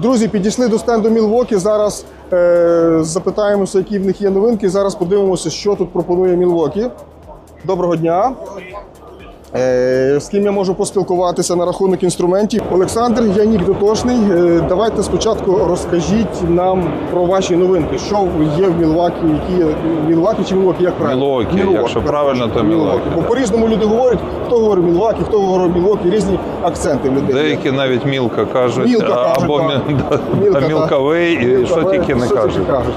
Друзі, підійшли до стенду Мілвокі. Зараз е, запитаємося, які в них є новинки. Зараз подивимося, що тут пропонує Мілвокі. Доброго дня. Е, з ким я можу поспілкуватися на рахунок інструментів? Олександр Янік Дотошний. Е, давайте спочатку розкажіть нам про ваші новинки. Що є в Мілвакі, які Мілвакі чи Мілвокі, як правильно? Мілвокі, якщо правильно, то Мілвокі. Бо по-різному люди говорять, хто говорить Мілвакі, хто говорить Мілвокі, різні акценти в людей. Деякі навіть мілка кажуть, Мілка кажуть, або да, Мілка, та і що тільки не кажуть. кажуть.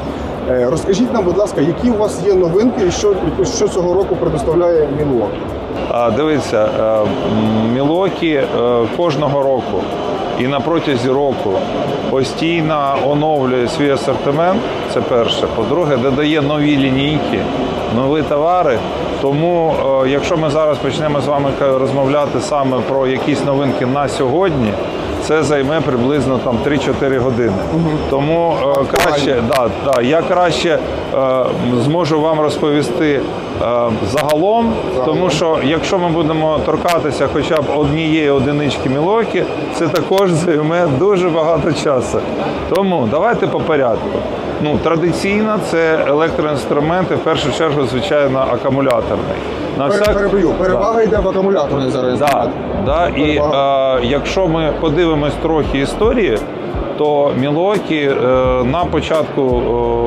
Е, Розкажіть нам, будь ласка, які у вас є новинки і що, що цього року предоставляє Мілвокі? А, дивіться, е, Мілокі е, кожного року і на протязі року постійно оновлює свій асортимент. Це перше. По-друге, додає нові лінійки, нові товари. Тому, е, якщо ми зараз почнемо з вами розмовляти саме про якісь новинки на сьогодні, це займе приблизно там 3-4 години. Тому е, краще, да, да, я краще е, зможу вам розповісти е, загалом, тому що якщо ми будемо торкатися хоча б однієї одинички мілокі, це також займе дуже багато часу. Тому давайте по порядку. Ну, традиційно це електроінструменти, в першу чергу, звичайно, акумуляторний. На Пере- всяк- Переб'ю. Перевага йде в акумуляторний зараз. Да, да. І е, якщо ми подивимось трохи історії, то Мілокі е, на початку е,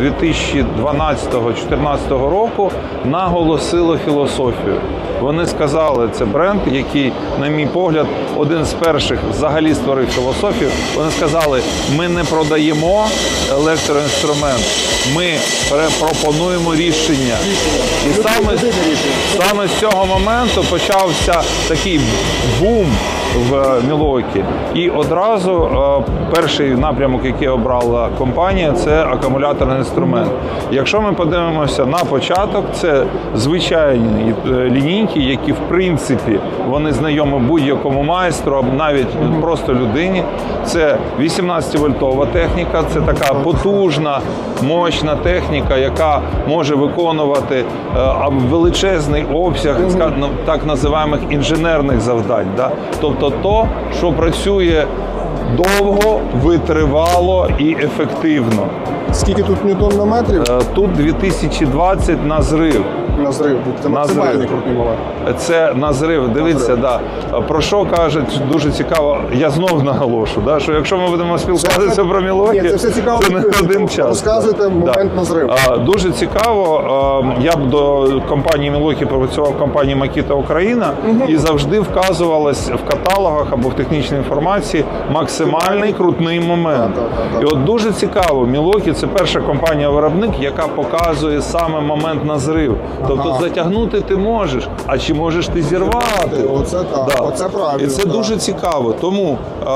2012-2014 року наголосило філософію. Вони сказали, це бренд, який, на мій погляд, один з перших взагалі створив філософію. Вони сказали, ми не продаємо електроінструмент, ми пропонуємо рішення. І саме, саме з цього моменту почався такий бум в Мілокі. І одразу е, перший напрямок, який обрала компанія, це акумуляторний інструмент. Якщо ми подивимося на початок, це звичайні е, лінійки, які в принципі вони знайомі будь-якому майстру, або навіть просто людині. Це 18-вольтова техніка, це така потужна, мощна техніка, яка може виконувати е, величезний обсяг ну, так називаємих інженерних завдань. Да? Тобто то, що працює довго, витривало і ефективно. Скільки тут ньютон на метрів Е, Тут 2020 на зрив. На зрив? Це На максимальний зрив. крутий момент. Це на зрив. Дивіться, да. про що кажуть дуже цікаво. Я знов наголошу, да, що якщо ми будемо спілкуватися Це- про Мілокі, Ні, це все цікаво. це не один час. Розказуйте момент на зрив. А, Дуже цікаво. А, Я б до компанії Мілокі працював в компанії Макіта Україна і завжди вказувалось в каталогах або в технічній інформації максимальний крутний момент. Так, так, так. І от дуже цікаво, Мілокі це перша компанія-виробник, яка показує саме момент на зрив. Тобто затягнути ти можеш, а чи можеш ти зірвати? Оце так, оце правильно, І це так. дуже цікаво. Тому е,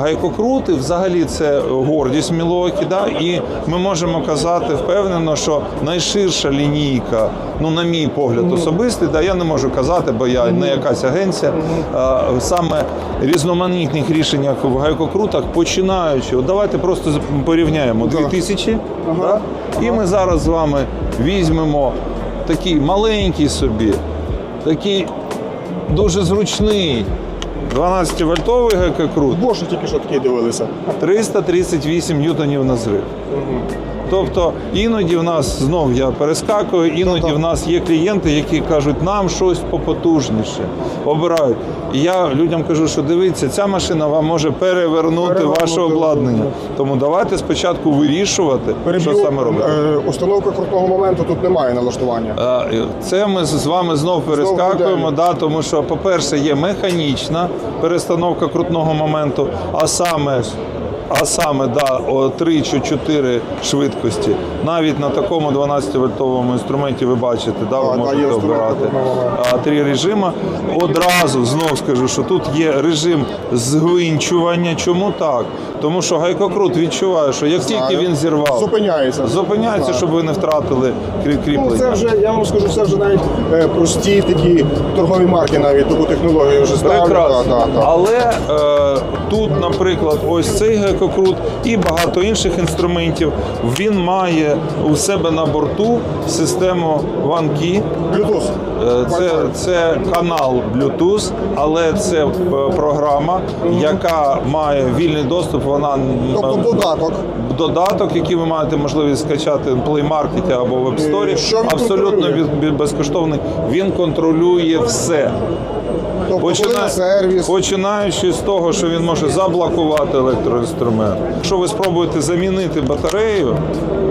гайкокрути взагалі це гордість Мілокі. Да? І ми можемо казати впевнено, що найширша лінійка, ну на мій погляд, особистий, да, я не можу казати, бо я не якась агенція. е, саме різноманітних рішеннях в гайкокрутах, починаючи, от давайте просто порівняємо 2000, да? і ми зараз з вами візьмемо такий маленький собі, такий дуже зручний 12-вольтовий гекокрут, Боже, тільки що такий дивилися. 338 ньютонів на зрив. Тобто іноді в нас знов я перескакую, іноді в нас є клієнти, які кажуть, нам щось попотужніше, обирають. І я людям кажу, що дивіться, ця машина вам може перевернути Перевернути, ваше обладнання. Тому давайте спочатку вирішувати, що саме робити. Е, установка крутного моменту тут немає налаштування. Е, Це ми з вами знов перескакуємо, йдемо. да, тому що, по-перше, є механічна перестановка крутного моменту, а саме. А саме да, о, 3 чи 4 швидкості. Навіть на такому 12-вольтовому інструменті ви бачите, да, ви можете обирати три режими. Одразу знов скажу, що тут є режим згвинчування. Чому так? Тому що гайкокрут відчуває, що як тільки він зірвав, Зупиняється. зупиняється, щоб ви не втратили крі- Ну, це вже, я вам скажу, це вже навіть е, прості такі торгові марки навіть таку технологію вже ставлять. Прекрасно. Да, да, да. Але е, тут, наприклад, ось цей гекокрут і багато інших інструментів. Він має у себе на борту систему. Bluetooth. Е, Це, це канал Bluetooth, але це е, програма, яка має вільний доступ вона Тобто додаток. додаток, який ви маєте можливість скачати в Play Market або в App Е, Store, абсолютно безкоштовний. Він контролює все. Тобто коли Почина- на сервіс. Починаючи з того, що він може заблокувати електроінструмент. Якщо ви спробуєте замінити батарею,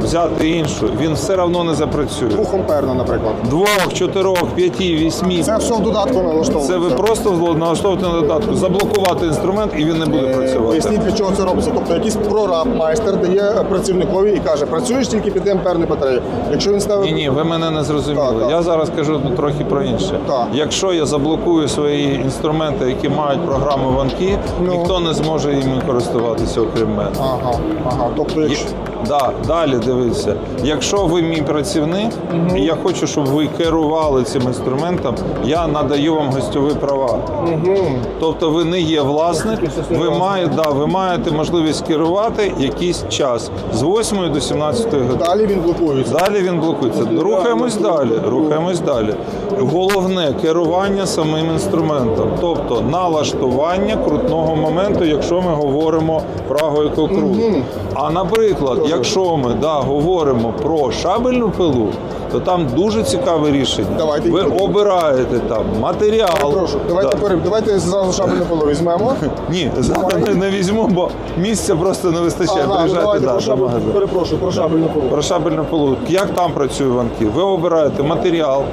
взяти іншу, він все одно не запрацює. Двохамперна, наприклад. Двох, чотирьох, п'яти, вісьмі. Це все в додатку налаштовується. Це ви просто налаштовуєте на додатку, заблокувати інструмент і він не буде працювати. Поясніть, для чого це робиться. Тобто якийсь прораб, майстер дає працівникові і каже, працюєш тільки під амперною батареєю. Якщо він ставить Ні, ні, ви мене не зрозуміли. Так, так. Я зараз кажу трохи про інше. Так. Якщо я заблокую свої інструменти, які мають програму ванкі, Ну. ніхто не зможе їм користуватися, окрім мене. Ага, ага. Тобто, якщо Да, далі дивіться. Якщо ви мій працівник, і я хочу, щоб ви керували цим інструментом, я надаю вам гостьові права. Тобто ви не є власник, ви маєте, да, ви маєте можливість керувати якийсь час з 8 до 17 години. далі він блокується. Далі він блокується. Рухаємось далі. Рухаємось далі. Головне керування самим інструментом, тобто налаштування крутного моменту, якщо ми говоримо про екокрут. А наприклад, якщо ми да, говоримо про шабельну пилу, то там дуже цікаве рішення. Давайте Ви обираєте там матеріал. Прошу, давайте Да. пере- давайте зразу шабельне поло візьмемо. Ні, не, не візьму, бо місця просто не вистачає. Ага, Приїжджайте да, про до шабель, магазину. перепрошую, про шабельне поло. Про шабельну пилу. Як там працює ванки? Ви обираєте матеріал.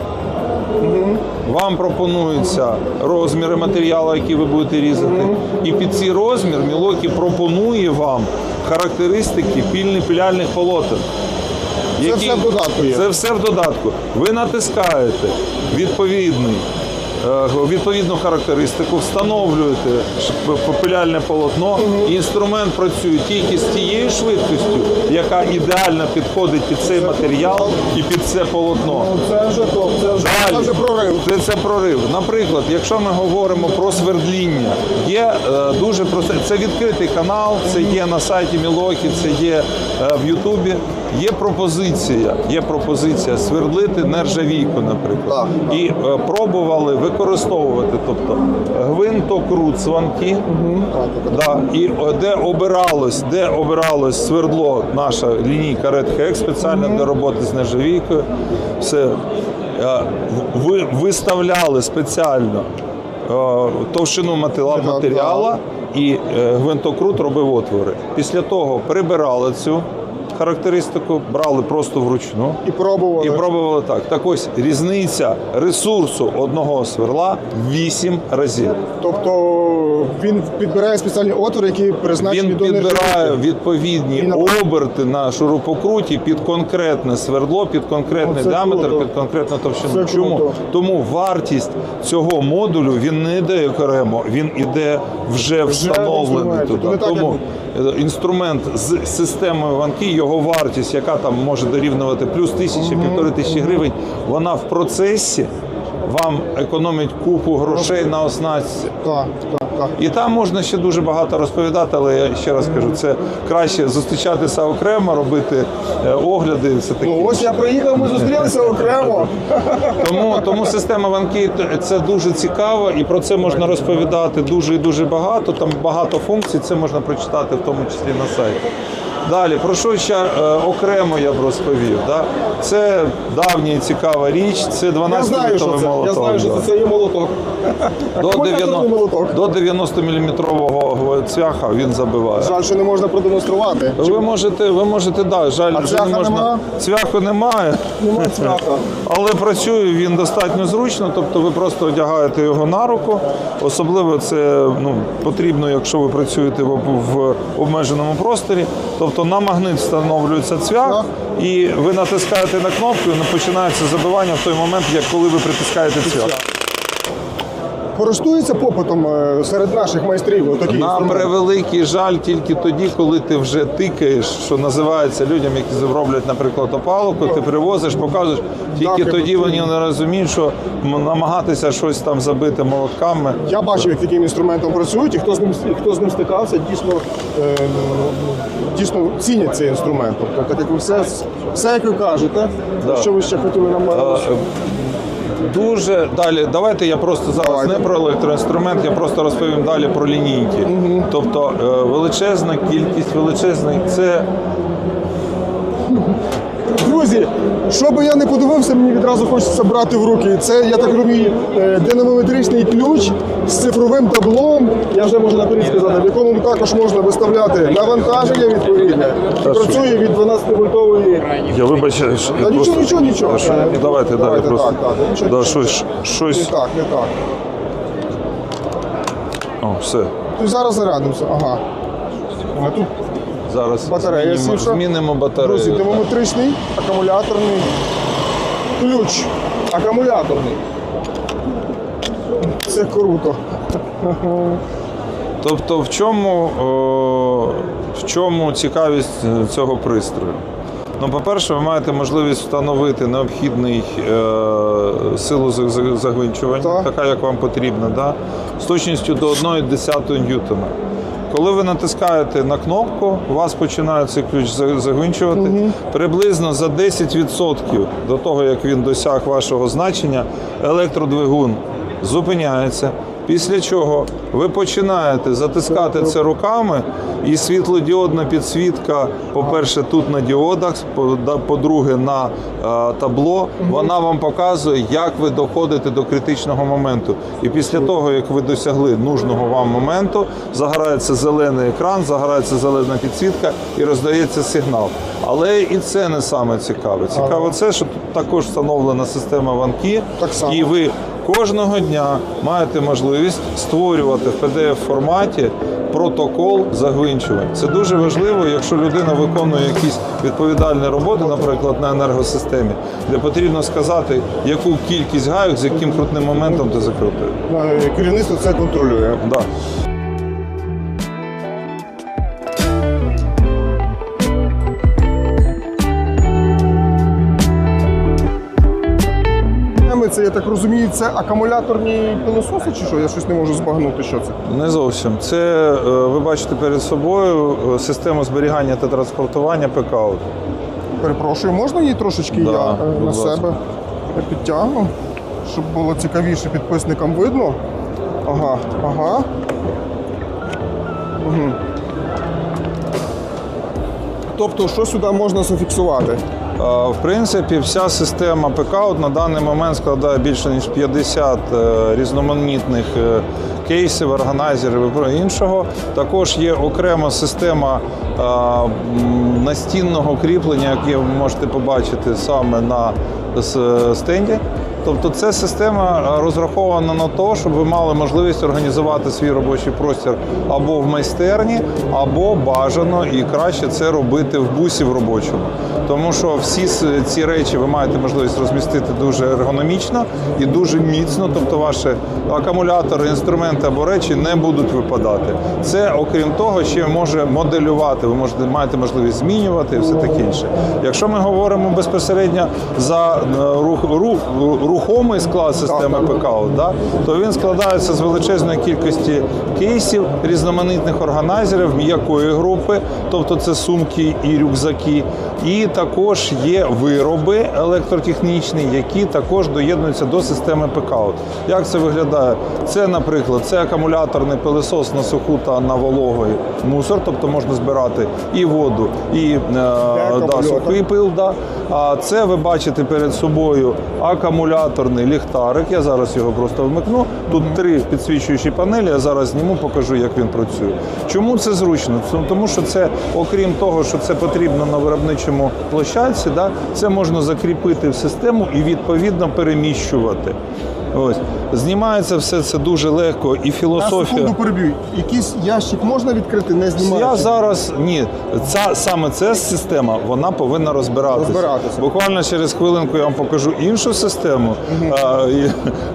Вам пропонуються розміри матеріалу, який ви будете різати. І під цей розмір Мілокі пропонує вам характеристики пільно-піляльних полотен. Це все в додатку є? Це все в додатку. Ви натискаєте відповідний. Е, Відповідну характеристику, встановлюєте ш- полотно, і інструмент працює тільки з тією швидкістю, яка ідеально підходить під цей матеріал і під це полотно. Ну, Це вже топ, це вже, Далі. прорив. Це, це прорив. Наприклад, якщо ми говоримо про свердління, є е, дуже просте. Це відкритий канал, це є на сайті Мілокі, це є в Ютубі. Є пропозиція, є пропозиція свердлити нержавійку, наприклад. Так, І е, пробували використовувати, тобто гвинтокрут сванки, да, і е, де обиралось, де обиралось свердло, наша лінійка Red спеціально для роботи з нержавійкою. Все е, ви виставляли спеціально е, товщину матеріалу і е, гвинтокрут робив отвори. Після того прибирали цю характеристику, брали просто вручну. І пробували. І пробували так. Так ось різниця ресурсу одного сверла в 8 разів. Тобто він підбирає спеціальні отвори, які призначені Він до підбирає відповідні на- оберти на шурупокруті під конкретне свердло, під конкретний Оце діаметр, круто. під конкретну товщину. Це Чому? круто. Тому вартість цього модулю він не йде окремо, він іде вже встановлений туди. То не так, Тому е, інструмент з системою ванки, його вартість, яка там може дорівнювати плюс тисячі, півтори тисячі гривень, вона в процесі вам економить купу грошей на оснастці. Так, так, так. І там можна ще дуже багато розповідати, але я ще раз кажу, це краще зустрічатися окремо, робити е, огляди. Все таке. Ну ось я приїхав, ми зустрілися окремо. Тому, тому система ванки це дуже цікаво, і про це можна розповідати дуже і дуже багато. Там багато функцій, це можна прочитати в тому числі на сайті. Далі, про що ще е, окремо я б розповів? Да? Це давня і цікава річ, це 12 знаю, літровий молоток. Я знаю, що це, є молоток. До, 90, наступний молоток. до 90 мм цвяха він забиває. Жаль, що не можна продемонструвати. Ви можете, ви можете, да, жаль, А цвяха не можна. нема? Цвяху немає, Немає цвяха. але працює він достатньо зручно, тобто ви просто одягаєте його на руку. Особливо це ну, потрібно, якщо ви працюєте в, в обмеженому просторі. Тобто на магнит встановлюється цвях, і ви натискаєте на кнопку, і починається забивання в той момент, як коли ви притискаєте цвях. Користується попитом е, серед наших майстрів. Такі На превеликий жаль тільки тоді, коли ти вже тикаєш, що називається людям, які роблять, наприклад, опалубку, ти привозиш, показуєш, тільки Так, тоді вони не розуміють, що намагатися щось там забити молотками. Я бачив, як таким інструментом працюють, і хто з ним хто з ним стикався, дійсно е, дійсно цінять цей інструмент. Тобто, так як ви все, все як ви кажете, Да. що ви ще хотіли нам Дуже далі. Давайте я просто зараз Давайте. не про електроінструмент, я просто розповім далі про лінійки. Тобто е, величезна кількість, величезний це Друзі, що би я не подивився, мені відразу хочеться брати в руки. Це, я так розумію, е, динамометричний ключ з цифровим таблом. Я вже можу наперед сказати, в якому також можна виставляти навантаження відповідне. Працює від 12 вольтової. я вибачаю. що Та нічого, нічого, нічого. Е, Давайте, далі давайте, просто. так, так, нічого, да, нічого. щось, Не так, не так. О, все. Тут зараз зарядимося. Ага. А тут Зараз Батарея змінимо, сівша. змінимо батарею. Друзі, динамометричний, акумуляторний ключ. Акумуляторний. Це круто. Тобто, в чому, о, в чому цікавість цього пристрою? Ну, по-перше, ви маєте можливість встановити необхідний е, силу за- за- загвинчування, Так. така, як вам потрібна, да? з точністю до 1,1 ньютона. Коли ви натискаєте на кнопку, у вас починає цей ключ загвинчувати. Угу. Приблизно за 10% до того, як він досяг вашого значення, електродвигун зупиняється. Після чого ви починаєте затискати це руками, і світлодіодна підсвітка, по-перше, тут на діодах, по- да- по-друге, на е, табло, вона вам показує, як ви доходите до критичного моменту. І після того, як ви досягли нужного вам моменту, загорається зелений екран, загорається зелена підсвітка і роздається сигнал. Але і це не саме цікаве. Цікаво це, що тут також встановлена система ванки, і ви кожного дня маєте можливість створювати в pdf форматі протокол загвинчувань. Це дуже важливо, якщо людина виконує якісь відповідальні роботи, наприклад, на енергосистемі, де потрібно сказати, яку кількість гайок з яким крутним моментом ти закрутив. Е, Керівництво це контролює. Да. Це, я так розумію, це акумуляторні пилососи чи що? Я щось не можу збагнути, що це. Не зовсім. Це е, ви бачите перед собою е, систему зберігання та транспортування ПК. Перепрошую, можна її трошечки Да, я е, на ласка. себе підтягну, щоб було цікавіше підписникам видно. Ага, ага. Угу. Тобто, що сюди можна зафіксувати? Е, В принципі, вся система ПК на даний момент складає більше ніж 50 е, різноманітних е, кейсів, органайзерів і іншого. Також є окрема система настінного кріплення, яке ви можете побачити саме на стенді. Тобто це система е, розрахована на те, щоб ви мали можливість організувати свій робочий простір або в майстерні, або бажано і краще це робити в бусі в робочому. Тому що всі ці речі ви маєте можливість розмістити дуже ергономічно і дуже міцно. Тобто ваші акумулятори, інструменти або речі не будуть випадати. Це окрім того, ще може моделювати. Ви можете маєте можливість змінювати і все таке інше. Якщо ми говоримо безпосередньо за е, рух, рух, рухомий склад системи ПК, да, то він складається з величезної кількості кейсів, різноманітних органайзерів м'якої групи, тобто це сумки і рюкзаки. І також є вироби електротехнічні, які також доєднуються до системи ПК. Як це виглядає? Це, наприклад, це акумуляторний пилесос на суху та на вологий мусор, тобто можна збирати і воду, і е, да, сухий пил. Да. А це ви бачите перед собою акумуляторний ліхтарик. Я зараз його просто вмикну. Тут три підсвічуючі панелі. Я зараз зніму, покажу, як він працює. Чому це зручно? Тому що це, окрім того, що це потрібно на виробничому площадці, да, це можна закріпити в систему і відповідно переміщувати. Ось знімається все це дуже легко, і філософія. секунду переб'ю. Якийсь ящик можна відкрити, не знімаючи? Я зараз ні, ця саме ця система вона повинна розбиратися. Розбиратися. Буквально через хвилинку я вам покажу іншу систему.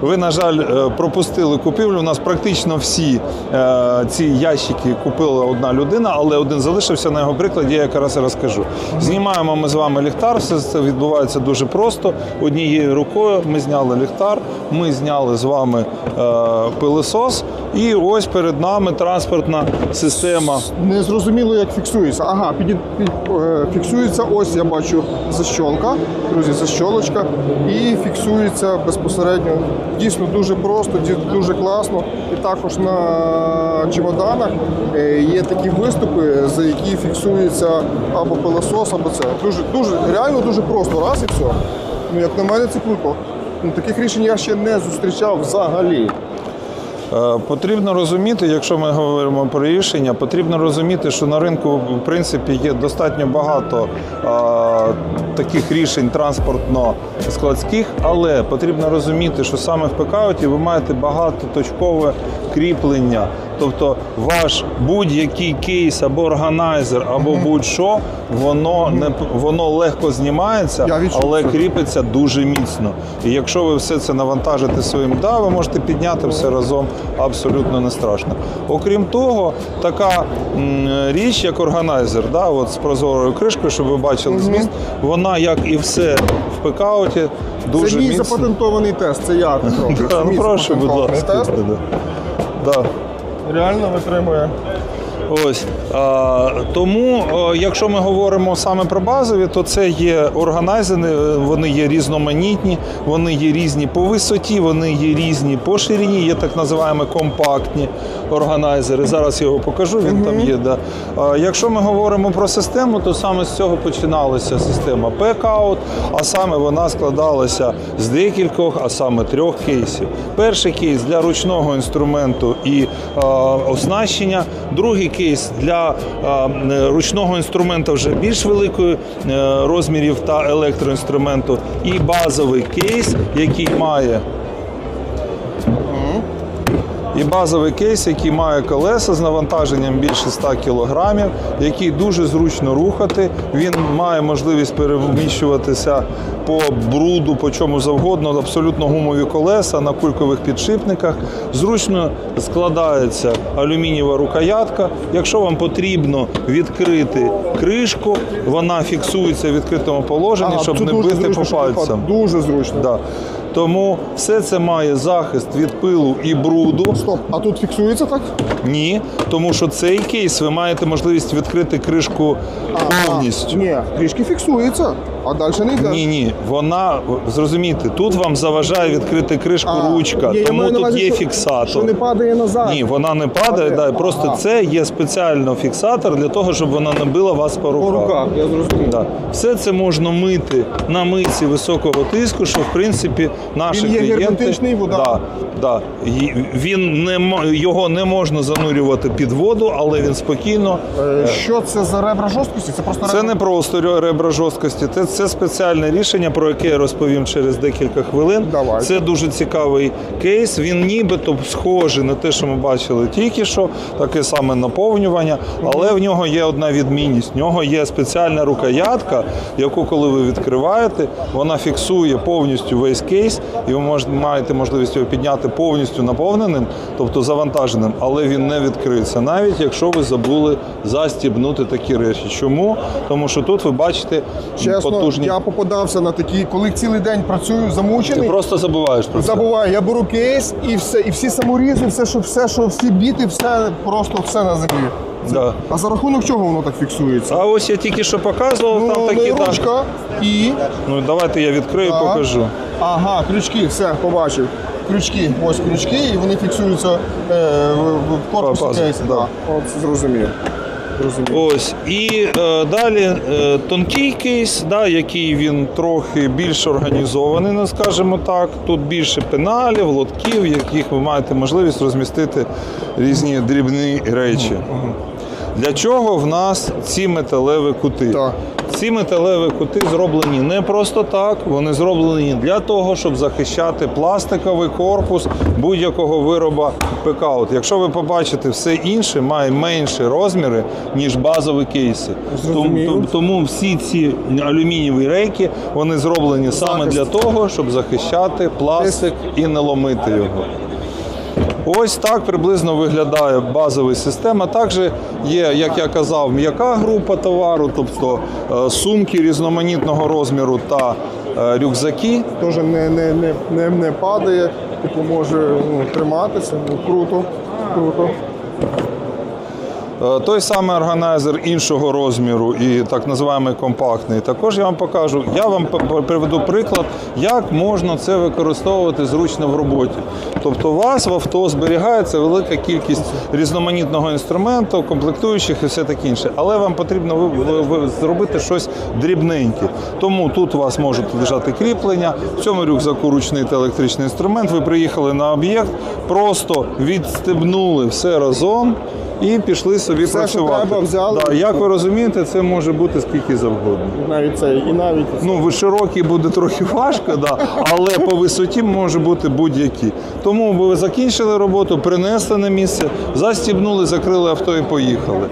Ви, на жаль, е, пропустили купівлю. У нас практично всі е, ці ящики купила одна людина, але один залишився на його прикладі. Я якраз розкажу. Знімаємо ми з вами ліхтар. Все це відбувається дуже просто. Однією рукою ми зняли ліхтар. Ми зняли з з вами е, пилисос, і ось перед нами транспортна система. Не зрозуміло, як фіксується. Ага, під, під, е, фіксується ось, я бачу, защолка. Друзі, защолочка. І фіксується безпосередньо. Дійсно дуже просто, дуже класно. І також на чемоданах е, є такі виступи, за які фіксується або пилосос, або це. Дуже, дуже, реально дуже просто. Раз і все. Ну, як на мене, це круто. Ну, таких рішень я ще не зустрічав взагалі. Е, Потрібно розуміти, якщо ми говоримо про рішення, потрібно розуміти, що на ринку в принципі є достатньо багато а, таких рішень транспортно-складських, але потрібно розуміти, що саме в пекауті ви маєте багатоточкове кріплення. Тобто ваш будь-який кейс або органайзер, або будь-що, воно не воно легко знімається, але кріпиться дуже міцно. І якщо ви все це навантажите своїм да, ви можете підняти все разом абсолютно не страшно. Окрім того, така м, річ, як органайзер, да, от з прозорою кришкою, щоб ви бачили зміст, вона, як і все в пекауті, дуже це мій міцно. запатентований тест, це я так роблю. Да, ну, прошу, будь ласка. Да. Реально витримує. Ось тому, якщо ми говоримо саме про базові, то це є органайзери, вони є різноманітні, вони є різні по висоті, вони є різні по ширині, є так називаємо компактні органайзери. Зараз я його покажу, він там є. Да. Якщо ми говоримо про систему, то саме з цього починалася система Packout, а саме вона складалася з декількох, а саме трьох кейсів. Перший кейс для ручного інструменту і оснащення, другий кейс для е, ручного інструмента вже більш великої е, розмірів та електроінструменту, і базовий кейс, який має і базовий кейс, який має колеса з навантаженням більше 100 кг, який дуже зручно рухати. Він має можливість переміщуватися по бруду, по чому завгодно, абсолютно гумові колеса на кулькових підшипниках. Зручно складається алюмінієва рукоятка. Якщо вам потрібно відкрити кришку, вона фіксується в відкритому положенні, Ага, щоб не бити зручно, по пальцям. Дуже зручно. Да. Тому все це має захист від пилу і бруду. Стоп, а тут фіксується так? Ні, тому що цей кейс ви маєте можливість відкрити кришку повністю. Ні, трішки фіксується, а далі не йде. Ні, ні, вона зрозумійте, тут вам заважає відкрити кришку А, ручка, ні, тому тут увазі, є що- фіксатор. Що не падає назад. Ні, вона не падає, да, просто Ага. це є спеціально фіксатор для того, щоб вона не била вас по руках. По руках, я зрозумів. Да. Все це можна мити на митці високого тиску, що в принципі наші Він є клієнти герметичний, вода? Да, да. Він не його не можна занурювати під воду, але він спокійно. Е, Що це за ребра жорсткості? Це просто Це не просто ребра жорсткості, це, це спеціальне рішення, про яке я розповім через декілька хвилин. Давайте. Це дуже цікавий кейс. Він нібито схожий на те, що ми бачили тільки що, таке саме наповнювання, але в нього є одна відмінність. В нього є спеціальна рукоятка, яку, коли ви відкриваєте, вона фіксує повністю весь кейс, і ви маєте можливість його підняти повністю наповненим, тобто завантаженим, але він не відкриється, навіть якщо ви забули застібнути такі речі. Чому? Тому що тут ви бачите Чесно, потужні. я попадався на такі, коли цілий день працюю замучений. Ти просто забуваєш про це. Забуваю, я беру кейс і все, і всі саморізи, все, що все, що всі біти, все просто все на землі. Да. А за рахунок чого воно так фіксується? А ось я тільки що показував, там ну, такі ну, так. ручка і. Ну давайте я відкрию, Так. покажу. Ага, крючки, все, побачив. Крючки, ось крючки, і вони фіксуються е, в, в корпусі кейсу. да. Да. От зрозумів. Ось і е, далі е, тонкий кейс, да, який він трохи більш організований, не скажімо так. Тут більше пеналів, лотків, в яких ви маєте можливість розмістити різні дрібні речі. Для чого в нас ці металеві кути? Так. Ці металеві кути зроблені не просто так, вони зроблені для того, щоб захищати пластиковий корпус будь-якого вироба пекаут. Якщо ви побачите, все інше має менші розміри, ніж базові кейси. Тому, тому- всі ці алюмінієві рейки вони зроблені саме Захист. для того, щоб захищати пластик і не ломити його. Ось так приблизно виглядає базова система. Також є, як я казав, м'яка група товару, тобто е, сумки різноманітного розміру та е, рюкзаки. Теж не, не, не, не, не падає, типу може ну, триматися. Ну, круто. Круто. Е, Той самий органайзер іншого розміру і так називаємо компактний. Також я вам покажу. Я вам приведу приклад, як можна це використовувати зручно в роботі. Тобто, у вас в авто зберігається велика кількість різноманітного інструменту, комплектуючих і все таке інше. Але вам потрібно зробити щось дрібненьке. Тому тут у вас можуть лежати кріплення. В цьому рюкзаку ручний та електричний інструмент. Ви приїхали на об'єкт, просто відстебнули все разом. І пішли собі Все, що працювати. треба, взяли. Да, як ви розумієте, це може бути скільки завгодно. Навіть це, і навіть Ну, широкий буде трохи важко, да, але по висоті може бути будь-які. Тому ви закінчили роботу, принесли на місце, застібнули, закрили авто і поїхали.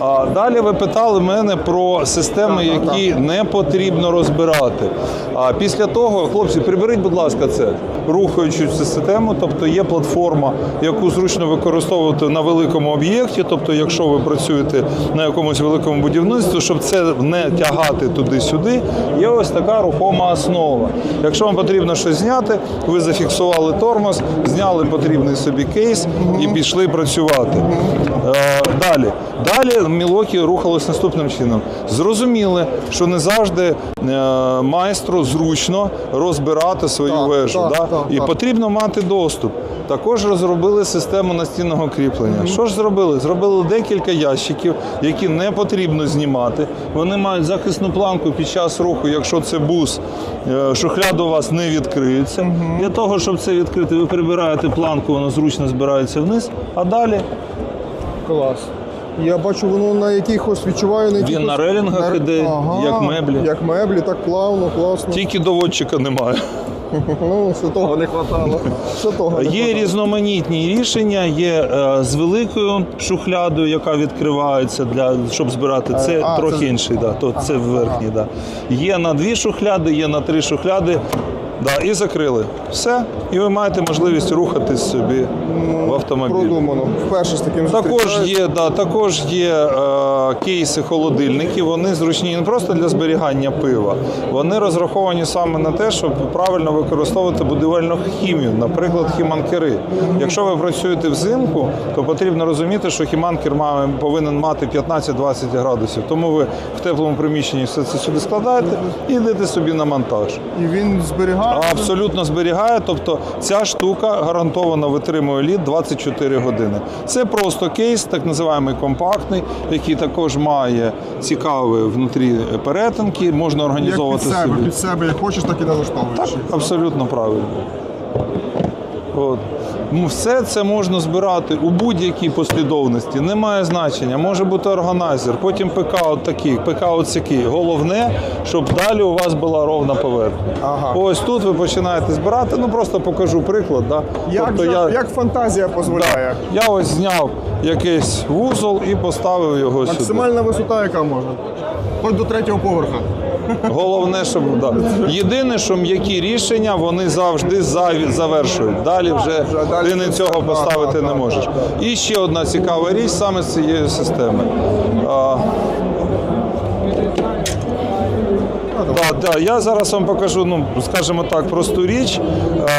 А далі ви питали мене про системи, які не потрібно розбирати. А після того, хлопці, приберіть, будь ласка, це рухаючи цю систему, тобто є платформа, яку зручно використовувати на великому об'єкті. Тобто, якщо ви працюєте на якомусь великому будівництві, щоб це не тягати туди-сюди, є ось така рухома основа. Якщо вам потрібно щось зняти, ви зафіксували тормоз, зняли потрібний собі кейс і пішли працювати. Е, далі. Далі Мілокі рухалось наступним чином. Зрозуміли, що не завжди е, майстру зручно розбирати свою Так, вежу. так, да? так, і так. потрібно мати доступ. Також розробили систему настінного кріплення. Що ж зробили? Зробили декілька ящиків, які не потрібно знімати. Вони мають захисну планку під час руху, якщо це бус, е, шухляда у вас не відкриється. Для того, щоб це відкрити, ви прибираєте планку, воно зручно збирається вниз, а далі клас. Я бачу, воно на якихось відчуваю на якихось... на релінгах іде, як меблі. Як меблі, так плавно, класно. тільки доводчика немає. Ну, що того не хватало. Що того не Є різноманітні рішення. Є е, з великою шухлядою, яка відкривається для щоб збирати. Це А, трохи це- інший, да, то це верхній. Да. Є на дві шухляди, є на три шухляди. Да, і закрили. Все. І ви маєте можливість рухатись собі в автомобілі. Продумано. Вперше з таким Також є, да, також є е, кейси холодильники. Вони зручні не просто для зберігання пива. Вони розраховані саме на те, щоб правильно використовувати будівельну хімію, наприклад, хіманкери. Якщо ви працюєте взимку, то потрібно розуміти, що хіманкер має, повинен мати 15-20 градусів. Тому ви в теплому приміщенні все це сюди складаєте і йдете собі на монтаж. І він зберігає. Абсолютно зберігає, тобто ця штука гарантовано витримує лід 24 години. Це просто кейс, так називаємо компактний, який також має цікаві внутрі перетинки, можна Як організовувати під себе, собі. під себе як хочеш, так і налаштовуєш. Так, абсолютно правильно. От. Ну, Все це можна збирати у будь-якій послідовності, немає значення. Може бути органайзер, потім ПК от такий, ПК от сякий. Головне, щоб далі у вас була ровна поверхня. Ага. Ось тут ви починаєте збирати. Ну просто покажу приклад. Да? Як, тобто же- я, як фантазія дозволяє? я ось зняв якийсь вузол і поставив його сюди. Максимальна висота, яка може? Хоч до третього поверха. Головне, щоб да. єдине, що м'які рішення вони завжди завершують. Далі вже ти не цього поставити не можеш. І ще одна цікава річ саме з цієї системи. А, Так, так, я зараз вам покажу, ну скажімо так, просту річ.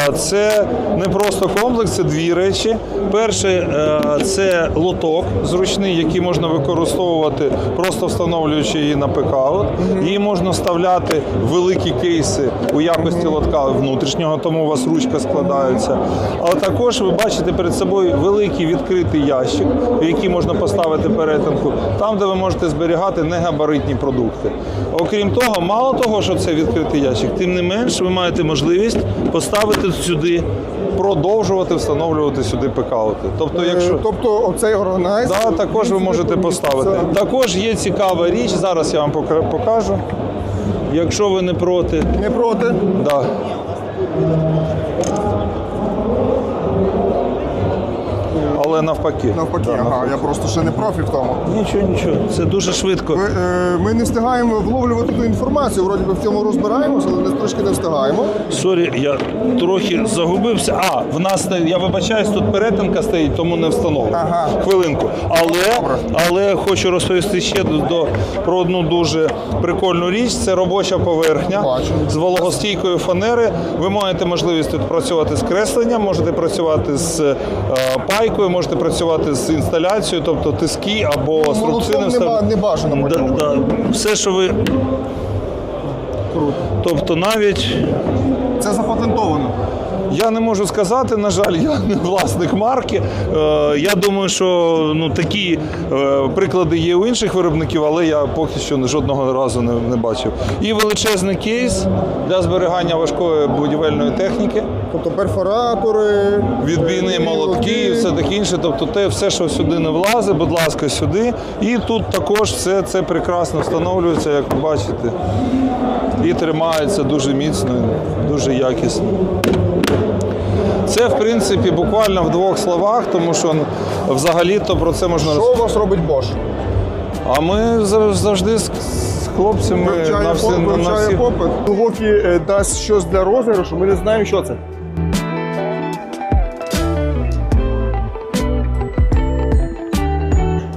Е, Це не просто комплекс, це дві речі. Перше, е, це лоток зручний, який можна використовувати, просто встановлюючи її на пекаут. Її можна вставляти в великі кейси у якості лотка внутрішнього, тому у вас ручка складається. Але також ви бачите перед собою великий відкритий ящик, в який можна поставити перетинку, там, де ви можете зберігати негабаритні продукти. Окрім того, мало того, що це відкритий ящик, тим не менш, ви маєте можливість поставити сюди, продовжувати встановлювати сюди пекаути. Тобто, якщо Е, Тобто оцей органайзер. Да, також ви можете поставити. Також є цікава річ, зараз я вам покажу. Якщо ви не проти, Не проти. Але навпаки. Навпаки, Да, ага, я просто ще не профі в тому. Нічого, нічого, це дуже швидко. Ми, е, ми не встигаємо вловлювати ту інформацію. Вроді би в цьому розбираємося, але не трошки не встигаємо. Сорі, я трохи загубився. А, в нас я вибачаюсь, тут перетинка стоїть, тому не встановлено. Ага. Хвилинку. Але, Добре. але хочу розповісти ще до, до- про одну дуже прикольну річ. Це робоча поверхня Бачу. з вологостійкою фанери. Ви маєте можливість тут працювати з кресленням, можете працювати з е, пайкою, можете працювати з інсталяцією, тобто тиски або струбцини. Молотком все- не бажано Да, да. Все, що ви. Круто. Тобто навіть Це запатентовано. Я не можу сказати, на жаль, я не власник марки. Е, я думаю, що ну, такі е, приклади є у інших виробників, але я поки що жодного разу не, не бачив. І величезний кейс для зберігання важкої будівельної техніки, Тобто перфоратори, відбійні молотки і все таке інше. Тобто те, все, що сюди не влазить, будь ласка, сюди. І тут також все це прекрасно встановлюється, як ви бачите. І тримається дуже міцно, дуже якісно. Це, в принципі, буквально в двох словах, тому що ну, взагалі-то про це можна Що у вас робить Бош? А ми завжди з, хлопцями хлопцями на всі, попит, на, вивчає всі... попит. Milwaukee е, дасть щось для розіграшу, ми не знаємо, що це.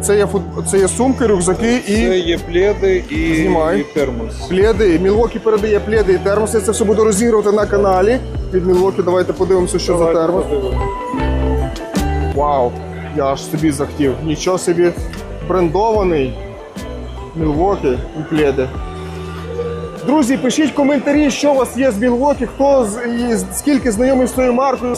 Це є, фут... це є сумки, рюкзаки і є пледи і, Знімай. термос. пледи. Мілвокі передає пледи і термоси. Це все буде розігрувати на каналі. Від Мілвокі давайте подивимося, що за термос. Вау, я аж собі захотів. Нічого собі брендований. Мілвокі і пледи. Друзі, пишіть коментарі, що у вас є з Мілвокі, хто з, і скільки знайомий з цією маркою.